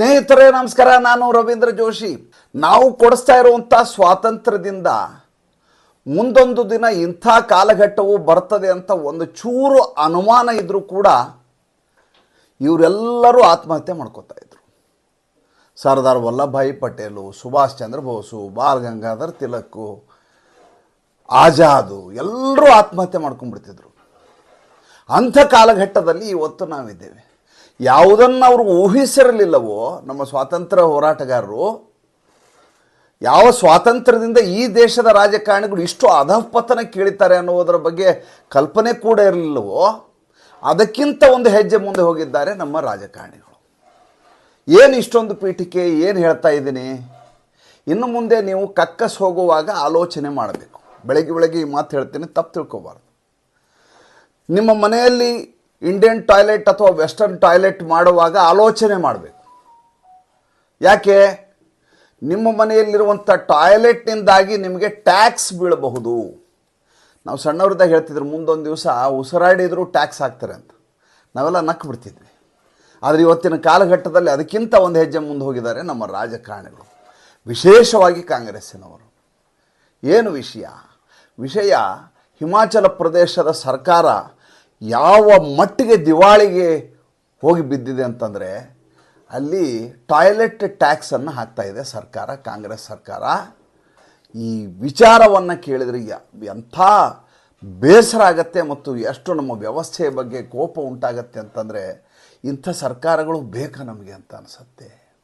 ಸ್ನೇಹಿತರೇ, ನಮಸ್ಕಾರ. ನಾನು ರವೀಂದ್ರ ಜೋಶಿ. ನಾವು ಕೊಡಿಸ್ತಾ ಇರುವಂಥ ಸ್ವಾತಂತ್ರ್ಯದಿಂದ ಮುಂದೊಂದು ದಿನ ಇಂಥ ಕಾಲಘಟ್ಟವು ಬರ್ತದೆ ಅಂತ ಒಂದು ಚೂರು ಅನುಮಾನ ಇದ್ದರೂ ಕೂಡ ಇವರೆಲ್ಲರೂ ಆತ್ಮಹತ್ಯೆ ಮಾಡ್ಕೋತಾ ಇದ್ರು. ಸರ್ದಾರ್ ವಲ್ಲಭಾಯಿ ಪಟೇಲು, ಸುಭಾಷ್ ಚಂದ್ರ ಬೋಸು, ಬಾಲ್ ಗಂಗಾಧರ್ ತಿಲಕ್ಕು, ಆಜಾದು ಎಲ್ಲರೂ ಆತ್ಮಹತ್ಯೆ ಮಾಡ್ಕೊಂಡ್ಬಿಡ್ತಿದ್ರು. ಅಂಥ ಕಾಲಘಟ್ಟದಲ್ಲಿ ಇವತ್ತು ನಾವಿದ್ದೇವೆ. ಯಾವುದನ್ನು ಅವರು ಊಹಿಸಿರಲಿಲ್ಲವೋ, ನಮ್ಮ ಸ್ವಾತಂತ್ರ್ಯ ಹೋರಾಟಗಾರರು, ಯಾವ ಸ್ವಾತಂತ್ರ್ಯದಿಂದ ಈ ದೇಶದ ರಾಜಕಾರಣಿಗಳು ಇಷ್ಟು ಅಧಃಪತನ ಕೇಳಿತಾರೆ ಅನ್ನುವುದರ ಬಗ್ಗೆ ಕಲ್ಪನೆ ಕೂಡ ಇರಲಿಲ್ಲವೋ, ಅದಕ್ಕಿಂತ ಒಂದು ಹೆಜ್ಜೆ ಮುಂದೆ ಹೋಗಿದ್ದಾರೆ ನಮ್ಮ ರಾಜಕಾರಣಿಗಳು. ಏನು ಇಷ್ಟೊಂದು ಪೀಠಿಕೆ, ಏನು ಹೇಳ್ತಾ ಇದ್ದೀನಿ? ಇನ್ನು ಮುಂದೆ ನೀವು ಕಕ್ಕಸ್ ಹೋಗುವಾಗ ಆಲೋಚನೆ ಮಾಡಬೇಕು. ಬೆಳಗ್ಗೆ ಬೆಳಗ್ಗೆ ಈ ಮಾತು ಹೇಳ್ತೀನಿ, ತಪ್ಪು ತಿಳ್ಕೋಬಾರ್ದು. ನಿಮ್ಮ ಮನೆಯಲ್ಲಿ ಇಂಡಿಯನ್ ಟಾಯ್ಲೆಟ್ ಅಥವಾ ವೆಸ್ಟರ್ನ್ ಟಾಯ್ಲೆಟ್ ಮಾಡುವಾಗ ಆಲೋಚನೆ ಮಾಡಬೇಕು. ಯಾಕೆ? ನಿಮ್ಮ ಮನೆಯಲ್ಲಿರುವಂಥ ಟಾಯ್ಲೆಟ್ನಿಂದಾಗಿ ನಿಮಗೆ ಟ್ಯಾಕ್ಸ್ ಬೀಳಬಹುದು. ನಾವು ಸಣ್ಣವ್ರದಾಗ ಹೇಳ್ತಿದ್ರು, ಮುಂದೊಂದು ದಿವಸ ಉಸಿರಾಡಿದರೂ ಟ್ಯಾಕ್ಸ್ ಹಾಕ್ತಾರೆ ಅಂತ. ನಾವೆಲ್ಲ ನಕ್ಕು ಬಿಡ್ತಿದ್ವಿ. ಆದರೆ ಇವತ್ತಿನ ಕಾಲಘಟ್ಟದಲ್ಲಿ ಅದಕ್ಕಿಂತ ಒಂದು ಹೆಜ್ಜೆ ಮುಂದೆ ಹೋಗಿದ್ದಾರೆ ನಮ್ಮ ರಾಜಕಾರಣಿಗಳು. ವಿಶೇಷವಾಗಿ ಕಾಂಗ್ರೆಸ್ಸಿನವರು. ಏನು ವಿಷಯ? ವಿಷಯ ಹಿಮಾಚಲ ಪ್ರದೇಶದ ಸರ್ಕಾರ ಯಾವ ಮಟ್ಟಿಗೆ ದಿವಾಳಿಗೆ ಹೋಗಿ ಬಿದ್ದಿದೆ ಅಂತಂದರೆ ಅಲ್ಲಿ ಟಾಯ್ಲೆಟ್ ಟ್ಯಾಕ್ಸನ್ನು ಹಾಕ್ತಾ ಇದೆ ಸರ್ಕಾರ, ಕಾಂಗ್ರೆಸ್ ಸರ್ಕಾರ. ಈ ವಿಚಾರವನ್ನು ಕೇಳಿದರೆ ಎಂಥ ಬೇಸರ ಆಗತ್ತೆ ಮತ್ತು ಎಷ್ಟು ನಮ್ಮ ವ್ಯವಸ್ಥೆಯ ಬಗ್ಗೆ ಕೋಪ ಉಂಟಾಗತ್ತೆ ಅಂತಂದರೆ ಇಂಥ ಸರ್ಕಾರಗಳು ಬೇಕಾ ನಮಗೆ ಅಂತ ಅನಿಸುತ್ತೆ.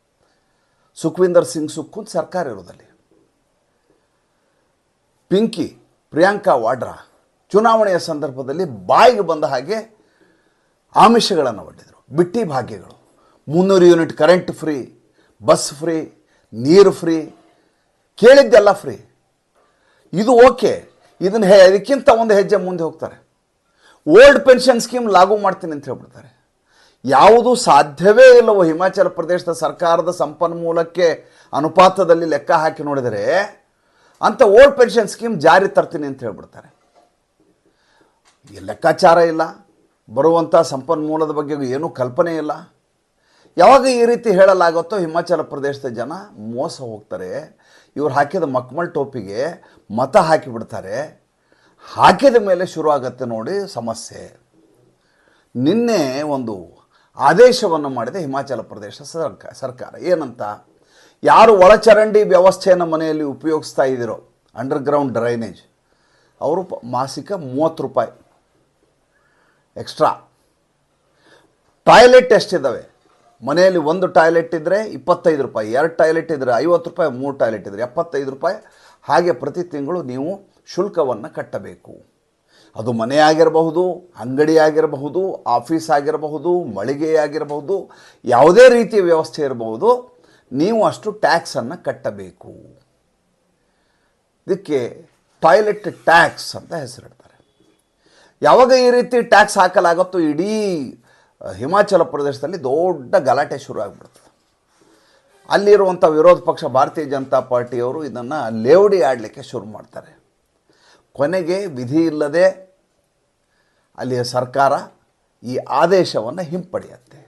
ಸುಖವಿಂದರ್ ಸಿಂಗ್ ಸುಖ್ ಸರ್ಕಾರ ಇರೋದಲ್ಲಿ. ಪಿಂಕಿ, ಪ್ರಿಯಾಂಕಾ ವಾಡ್ರಾ. ಚುನಾವಣೆಯ ಸಂದರ್ಭದಲ್ಲಿ ಬಾಯಿಗೆ ಬಂದ ಹಾಗೆ ಆಮಿಷಗಳನ್ನು ಒಡ್ಡಿದರು. ಬಿಟ್ಟಿ ಭಾಗ್ಯಗಳು. ಮುನ್ನೂರು unit current free, bus free, ನೀರು ಫ್ರೀ, ಕೇಳಿದ್ದೆಲ್ಲ ಫ್ರೀ. ಇದು ಓಕೆ. ಇದನ್ನು ಹೇ, ಇದಕ್ಕಿಂತ ಒಂದು ಹೆಜ್ಜೆ ಮುಂದೆ ಹೋಗ್ತಾರೆ. ಓಲ್ಡ್ ಪೆನ್ಷನ್ ಸ್ಕೀಮ್ ಲಾಗು ಮಾಡ್ತೀನಿ ಅಂತ ಹೇಳ್ಬಿಡ್ತಾರೆ. ಯಾವುದು ಸಾಧ್ಯವೇ ಇಲ್ಲವೋ ಹಿಮಾಚಲ ಪ್ರದೇಶದ ಸರ್ಕಾರದ ಸಂಪನ್ಮೂಲಕ್ಕೆ ಅನುಪಾತದಲ್ಲಿ ಲೆಕ್ಕ ಹಾಕಿ ನೋಡಿದರೆ ಅಂತ ಓಲ್ಡ್ ಪೆನ್ಷನ್ ಸ್ಕೀಮ್ ಜಾರಿ ತರ್ತೀನಿ ಅಂತ ಹೇಳ್ಬಿಡ್ತಾರೆ. ಲೆಕ್ಕಾಚಾರ ಇಲ್ಲ ಬರುವಂಥ ಸಂಪನ್ಮೂಲದ ಬಗ್ಗೆ ಏನೂ ಕಲ್ಪನೆ ಇಲ್ಲ. ಯಾವಾಗ ಈ ರೀತಿ ಹೇಳಲಾಗುತ್ತೋ ಹಿಮಾಚಲ ಪ್ರದೇಶದ ಜನ ಮೋಸ ಹೋಗ್ತಾರೆ, ಇವ್ರು ಹಾಕಿದ ಮಕ್ಮಲ್ ಟೋಪಿಗೆ ಮತ ಹಾಕಿಬಿಡ್ತಾರೆ. ಹಾಕಿದ ಮೇಲೆ ಶುರು ಆಗತ್ತೆ ನೋಡಿ ಸಮಸ್ಯೆ. ನಿನ್ನೆ ಒಂದು ಆದೇಶವನ್ನು ಮಾಡಿದೆ ಹಿಮಾಚಲ ಪ್ರದೇಶ ಸರ್ಕ, ಸರ್ಕಾರ. ಏನಂತ? ಯಾರು ಒಳಚರಂಡಿ ವ್ಯವಸ್ಥೆಯನ್ನು ಮನೆಯಲ್ಲಿ ಉಪಯೋಗಿಸ್ತಾ ಇದ್ದೀರೋ ಅಂಡರ್ಗ್ರೌಂಡ್ ಡ್ರೈನೇಜ್ ಅವರು ಮಾಸಿಕ ಮೂವತ್ತು ರೂಪಾಯಿ. ಎಕ್ಸ್ಟ್ರಾ. ಟಾಯ್ಲೆಟ್ ಎಷ್ಟಿದ್ದಾವೆ ಮನೆಯಲ್ಲಿ ಒಂದು ಟಾಯ್ಲೆಟ್ ಇದ್ದರೆ ಇಪ್ಪತ್ತೈದು ರೂಪಾಯಿ, ಎರಡು ಟಾಯ್ಲೆಟ್ ಇದ್ದರೆ ಐವತ್ತು ರೂಪಾಯಿ, ಮೂರು ಟಾಯ್ಲೆಟ್ ಇದ್ದರೆ ಎಪ್ಪತ್ತೈದು ರೂಪಾಯಿ. ಹಾಗೆ ಪ್ರತಿ ತಿಂಗಳು ನೀವು ಶುಲ್ಕವನ್ನು ಕಟ್ಟಬೇಕು. ಅದು ಮನೆ ಆಗಿರಬಹುದು, ಅಂಗಡಿ ಆಗಿರಬಹುದು, ಆಫೀಸ್ ಆಗಿರಬಹುದು, ಮಳಿಗೆ ಆಗಿರಬಹುದು, ಯಾವುದೇ ರೀತಿಯ ವ್ಯವಸ್ಥೆ ಇರಬಹುದು, ನೀವು ಅಷ್ಟು ಟ್ಯಾಕ್ಸನ್ನು ಕಟ್ಟಬೇಕು. ಇದಕ್ಕೆ ಟಾಯ್ಲೆಟ್ ಟ್ಯಾಕ್ಸ್ ಅಂತ ಹೆಸರಿಡ್ತಾರೆ. ಯಾವಾಗ ಈ ರೀತಿ ಟ್ಯಾಕ್ಸ್ ಹಾಕಲಾಗುತ್ತೋ ಇಡೀ ಹಿಮಾಚಲ ಪ್ರದೇಶದಲ್ಲಿ ದೊಡ್ಡ ಗಲಾಟೆ ಶುರು ಆಗಿಬಿಡ್ತದೆ. ಅಲ್ಲಿರುವಂಥ ವಿರೋಧ ಪಕ್ಷ, ಭಾರತೀಯ ಜನತಾ ಪಾರ್ಟಿಯವರು ಇದನ್ನು ಲೇವಡಿ ಆಡಲಿಕ್ಕೆ ಶುರು ಮಾಡ್ತಾರೆ. ಕೊನೆಗೆ ವಿಧಿ ಇಲ್ಲದೆ ಅಲ್ಲಿಯ ಸರ್ಕಾರ ಈ ಆದೇಶವನ್ನು ಹಿಂಪಡೆಯುತ್ತೆ.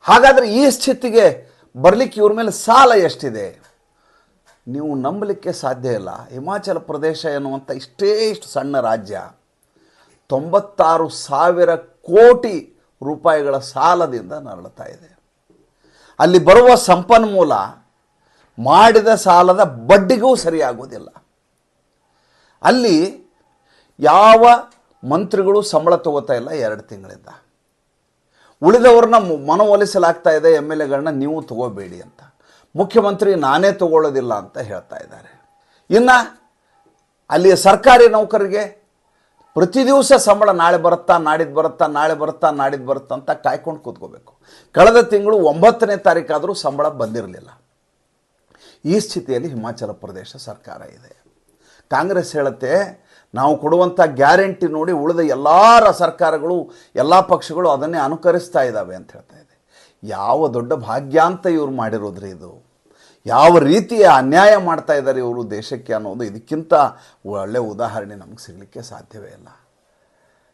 ಹಾಗಾದರೆ ಈ ಸ್ಥಿತಿಗೆ ಬರಲಿಕ್ಕೆ ಇವ್ರ ಮೇಲೆ ಸಾಲ ಎಷ್ಟಿದೆ? ನೀವು ನಂಬಲಿಕ್ಕೆ ಸಾಧ್ಯ ಇಲ್ಲ. ಹಿಮಾಚಲ ಪ್ರದೇಶ ಎನ್ನುವಂಥ ಇಷ್ಟೇ ಇಷ್ಟು ಸಣ್ಣ ರಾಜ್ಯ. ತೊಂಬತ್ತಾರು ಸಾವಿರ ಕೋಟಿ ರೂಪಾಯಿಗಳ ಸಾಲದಿಂದ ನರಳುತ್ತಾ ಇದೆ. ಅಲ್ಲಿ ಬರುವ ಸಂಪನ್ಮೂಲ ಮಾಡಿದ ಸಾಲದ ಬಡ್ಡಿಗೂ ಸರಿಯಾಗುವುದಿಲ್ಲ. ಅಲ್ಲಿ ಯಾವ ಮಂತ್ರಿಗಳು ಸಂಬಳ ತಗೋತಾ ಇಲ್ಲ ಎರಡು ತಿಂಗಳಿಂದ. ಉಳಿದವ್ರನ್ನ ಮನವೊಲಿಸಲಾಗ್ತಾ ಇದೆ ಎಂ ಎಲ್ ಎಗಳನ್ನ ನೀವು ತಗೋಬೇಡಿ ಅಂತ. ಮುಖ್ಯಮಂತ್ರಿ ನಾನೇ ತಗೊಳ್ಳೋದಿಲ್ಲ ಅಂತ ಹೇಳ್ತಾ ಇದ್ದಾರೆ. ಇನ್ನು ಅಲ್ಲಿಯ ಸರ್ಕಾರಿ ನೌಕರಿಗೆ ಪ್ರತಿ ದಿವಸ ಸಂಬಳ ನಾಳೆ ಬರುತ್ತಾ, ನಾಡಿದ್ದು ಬರುತ್ತಾ, ನಾಳೆ ಬರುತ್ತಾ, ನಾಡಿದ್ದು ಬರುತ್ತಾ ಅಂತ ಕಾಯ್ಕೊಂಡು ಕೂತ್ಕೋಬೇಕು. ಕಳೆದ ತಿಂಗಳು ಒಂಬತ್ತನೇ ತಾರೀಕಾದರೂ ಸಂಬಳ ಬಂದಿರಲಿಲ್ಲ. ಈ ಸ್ಥಿತಿಯಲ್ಲಿ ಹಿಮಾಚಲ ಪ್ರದೇಶ ಸರ್ಕಾರ ಇದೆ. ಕಾಂಗ್ರೆಸ್ ಹೇಳುತ್ತೆ, ನಾವು ಕೊಡುವಂಥ ಗ್ಯಾರಂಟಿ ನೋಡಿ ಉಳಿದ ಎಲ್ಲ ಸರ್ಕಾರಗಳು, ಎಲ್ಲ ಪಕ್ಷಗಳು ಅದನ್ನೇ ಅನುಕರಿಸ್ತಾ ಇದ್ದಾವೆ ಅಂತ ಹೇಳ್ತಾ ಇದೆ. ಯಾವ ದೊಡ್ಡ ಭಾಗ್ಯ ಅಂತ ಇವ್ರು ಮಾಡಿರೋದ್ರಿ ಇದು? ಯಾವ ರೀತಿಯ ಅನ್ಯಾಯ ಮಾಡ್ತಾ ಇದ್ದಾರೆ ಇವರು ದೇಶಕ್ಕೆ ಅನ್ನೋದು ಇದಕ್ಕಿಂತ ಒಳ್ಳೆಯ ಉದಾಹರಣೆ ನಮಗೆ ಸಿಗಲಿಕ್ಕೆ ಸಾಧ್ಯವೇ ಇಲ್ಲ.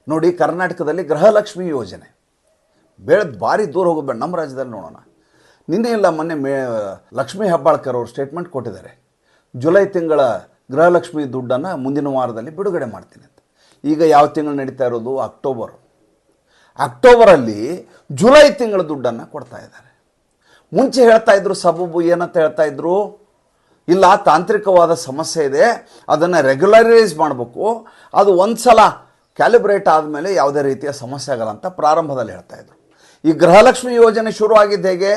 ನೋಡಿ, ಕರ್ನಾಟಕದಲ್ಲಿ ಗೃಹಲಕ್ಷ್ಮಿ ಯೋಜನೆ. ಬೇಡ ಭಾರಿ ದೂರ ಹೋಗಬೇಡ, ನಮ್ಮ ರಾಜ್ಯದಲ್ಲಿ ನೋಡೋಣ. ನಿನ್ನೆ ಇಲ್ಲ, ಮೊನ್ನೆ ಮೇ, ಲಕ್ಷ್ಮೀ ಹೆಬ್ಬಾಳ್ಕರ್ ಅವರು ಸ್ಟೇಟ್ಮೆಂಟ್ ಕೊಟ್ಟಿದ್ದಾರೆ. ಜುಲೈ ತಿಂಗಳ ಗೃಹಲಕ್ಷ್ಮಿ ದುಡ್ಡನ್ನು ಮುಂದಿನ ವಾರದಲ್ಲಿ ಬಿಡುಗಡೆ ಮಾಡ್ತೀನಿ ಅಂತ. ಈಗ ಯಾವ ತಿಂಗಳು ನಡೀತಾ ಇರೋದು? ಅಕ್ಟೋಬರ್. ಅಕ್ಟೋಬರಲ್ಲಿ ಜುಲೈ ತಿಂಗಳ ದುಡ್ಡನ್ನು ಕೊಡ್ತಾ ಇದ್ದಾರೆ. ಮುಂಚೆ ಹೇಳ್ತಾ ಇದ್ರು ಸಬೂಬು ಏನಂತ ಹೇಳ್ತಾ ಇದ್ರು? ಇಲ್ಲ, ತಾಂತ್ರಿಕವಾದ ಸಮಸ್ಯೆ ಇದೆ. ಅದನ್ನು ರೆಗ್ಯುಲರೈಸ್ ಮಾಡಬೇಕು. ಅದು ಒಂದು ಸಲ ಕ್ಯಾಲಿಬ್ರೇಟ್ ಆದಮೇಲೆ ಯಾವುದೇ ರೀತಿಯ ಸಮಸ್ಯೆ ಆಗಲ್ಲ ಅಂತ ಪ್ರಾರಂಭದಲ್ಲಿ ಹೇಳ್ತಾ ಇದ್ರು. ಈ ಗೃಹಲಕ್ಷ್ಮಿ ಯೋಜನೆ ಶುರು ಆಗಿದ್ದು ಹೇಗೆ?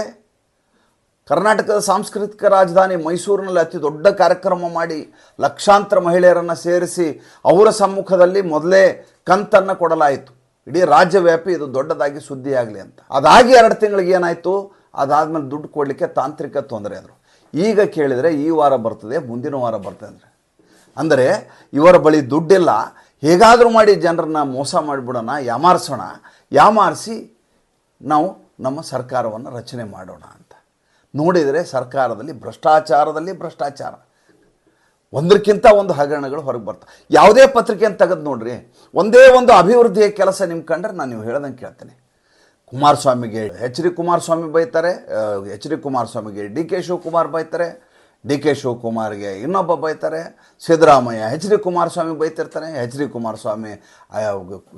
ಕರ್ನಾಟಕದ ಸಾಂಸ್ಕೃತಿಕ ರಾಜಧಾನಿ ಮೈಸೂರಿನಲ್ಲಿ ಅತಿ ದೊಡ್ಡ ಕಾರ್ಯಕ್ರಮ ಮಾಡಿ ಲಕ್ಷಾಂತರ ಮಹಿಳೆಯರನ್ನು ಸೇರಿಸಿ ಅವರ ಸಮ್ಮುಖದಲ್ಲಿ ಮೊದಲೇ ಕಂತನ್ನು ಕೊಡಲಾಯಿತು. ಇಡೀ ರಾಜ್ಯವ್ಯಾಪಿ ಇದು ದೊಡ್ಡದಾಗಿ ಸುದ್ದಿಯಾಗಲಿ ಅಂತ. ಅದಾಗಿ ಎರಡು ತಿಂಗಳಿಗೆ ಏನಾಯಿತು? ಅದಾದಮೇಲೆ ದುಡ್ಡು ಕೊಡಲಿಕ್ಕೆ ತಾಂತ್ರಿಕ ತೊಂದರೆ ಅಂದರು. ಈಗ ಕೇಳಿದರೆ ಈ ವಾರ ಬರ್ತದೆ, ಮುಂದಿನ ವಾರ ಬರ್ತದೆ ಅಂದರೆ. ಅಂದರೆ ಇವರ ಬಳಿ ದುಡ್ಡಿಲ್ಲ, ಹೇಗಾದರೂ ಮಾಡಿ ಜನರನ್ನ ಮೋಸ ಮಾಡಿಬಿಡೋಣ, ಯಾಮಾರಿಸೋಣ, ಯಾಮಾರಿಸಿ ನಾವು ನಮ್ಮ ಸರ್ಕಾರವನ್ನು ರಚನೆ ಮಾಡೋಣ ಅಂತ. ನೋಡಿದರೆ ಸರ್ಕಾರದಲ್ಲಿ ಭ್ರಷ್ಟಾಚಾರದಲ್ಲಿ ಭ್ರಷ್ಟಾಚಾರ. ಒಂದಕ್ಕಿಂತ ಒಂದು ಹಗರಣಗಳು ಹೊರಗೆ ಬರ್ತವೆ ಯಾವುದೇ ಪತ್ರಿಕೆಯನ್ನು ತೆಗೆದು ನೋಡ್ರಿ, ಒಂದೇ ಒಂದು ಅಭಿವೃದ್ಧಿಯ ಕೆಲಸ ನಿಮ್ಮ ಕಂಡ್ರೆ ನಾನು ನೀವು ಹೇಳ್ದಂಗೆ ಕೇಳ್ತೇನೆ. ಕುಮಾರಸ್ವಾಮಿಗೆ ಎಚ್ ಡಿ ಕುಮಾರಸ್ವಾಮಿ ಬೈತಾರೆ ಎಚ್ ಡಿ ಕುಮಾರಸ್ವಾಮಿಗೆ ಡಿ ಕೆ ಶಿವಕುಮಾರ್ ಬೈತಾರೆ, ಡಿ ಕೆ ಶಿವಕುಮಾರ್ಗೆ ಇನ್ನೊಬ್ಬ ಬೈತಾರೆ, ಸಿದ್ದರಾಮಯ್ಯ ಎಚ್ ಡಿ ಕುಮಾರಸ್ವಾಮಿ ಬೈತಿರ್ತಾನೆ, ಎಚ್ ಡಿ ಕುಮಾರಸ್ವಾಮಿ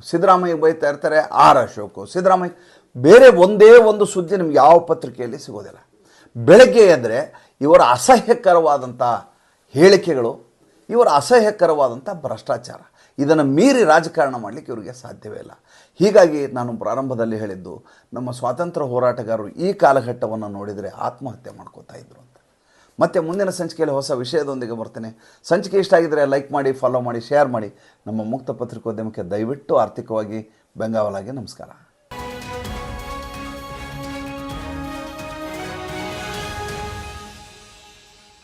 ಸಿದ್ದರಾಮಯ್ಯ ಬೈತಾ ಇರ್ತಾರೆ, ಆರ್ ಅಶೋಕು, ಸಿದ್ದರಾಮಯ್ಯ ಬೇರೆ ಒಂದೇ ಒಂದು ಸುದ್ದಿ ನಿಮ್ಗೆ ಯಾವ ಪತ್ರಿಕೆಯಲ್ಲಿ ಸಿಗೋದಿಲ್ಲ. ಬೆಳಗ್ಗೆ ಅಂದರೆ ಇವರ ಅಸಹ್ಯಕರವಾದಂಥ ಹೇಳಿಕೆಗಳು ಇವರ ಅಸಹ್ಯಕರವಾದಂಥ ಭ್ರಷ್ಟಾಚಾರ. ಇದನ್ನು ಮೀರಿ ರಾಜಕಾರಣ ಮಾಡಲಿಕ್ಕೆ ಇವರಿಗೆ ಸಾಧ್ಯವೇ ಇಲ್ಲ. ಹೀಗಾಗಿ ನಾನು ಪ್ರಾರಂಭದಲ್ಲಿ ಹೇಳಿದ್ದು, ನಮ್ಮ ಸ್ವಾತಂತ್ರ್ಯ ಹೋರಾಟಗಾರರು ಈ ಕಾಲಘಟ್ಟವನ್ನು ನೋಡಿದರೆ ಆತ್ಮಹತ್ಯೆ ಮಾಡ್ಕೋತಾ ಇದ್ರು ಅಂತ. ಮತ್ತು ಮುಂದಿನ ಸಂಚಿಕೆಯಲ್ಲಿ ಹೊಸ ವಿಷಯದೊಂದಿಗೆ ಬರ್ತೇನೆ. ಸಂಚಿಕೆ ಇಷ್ಟ ಆಗಿದರೆ ಲೈಕ್ ಮಾಡಿ, ಫಾಲೋ ಮಾಡಿ, ಶೇರ್ ಮಾಡಿ. ನಮ್ಮ ಮುಕ್ತ ಪತ್ರಿಕೋದ್ಯಮಕ್ಕೆ ದಯವಿಟ್ಟು ಆರ್ಥಿಕವಾಗಿ ಬೆಂಗಾವಲಾಗಿ ನಮಸ್ಕಾರ.